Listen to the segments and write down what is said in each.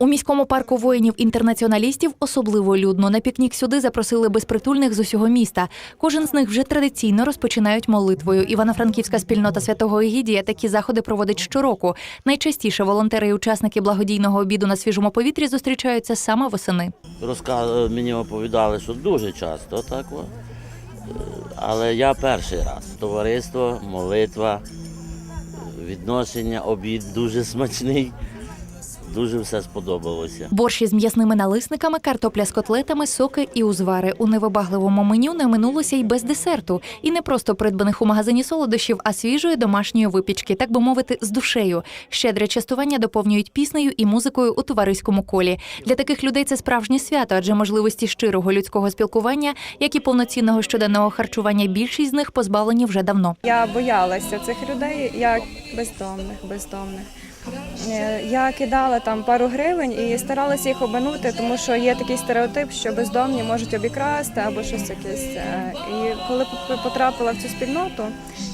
У міському парку воїнів-інтернаціоналістів особливо людно. На пікнік сюди запросили безпритульних з усього міста. Кожен з них вже традиційно розпочинають молитвою. Івано-франківська спільнота святого Егідія такі заходи проводить щороку. Найчастіше волонтери і учасники благодійного обіду на свіжому повітрі зустрічаються саме восени. Розказ мені оповідали, що дуже часто так. Е, Але я перший раз. Товариство, молитва, е, відношення, обід дуже смачний. Дуже все сподобалося. Борщі з м'ясними налисниками, картопля з котлетами, соки і узвари. У невибагливому меню не минулося й без десерту. І не просто придбаних у магазині солодощів, а свіжої домашньої випічки, так би мовити, з душею. Щедре частування доповнюють піснею і музикою у товариському колі. Для таких людей це справжнє свято, адже можливості щирого людського спілкування, як і повноцінного щоденного харчування, більшість з них позбавлені вже давно. Я боялася цих людей, як бездомних, бездомних. Е, Я кидала там пару гривень і старалася їх обманути, тому що є такий стереотип, що бездомні можуть обікрасти або щось якесь. Е, І коли потрапила в цю спільноту,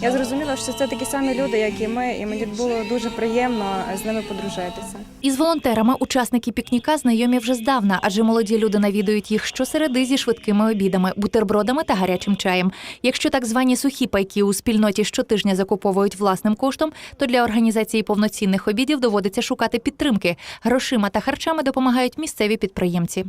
я зрозуміла, що це такі самі люди, як і ми, і мені було дуже приємно з ними подружитися. Із волонтерами учасники пікніка знайомі вже здавна, адже молоді люди навідують їх щосереди зі швидкими обідами, бутербродами та гарячим чаєм. Якщо так звані сухі пайки у спільноті щотижня закуповують власним коштом, то для організації повноцінних обідів доводиться шукати підтримки. Грошима та харчами допомагають місцеві підприємці.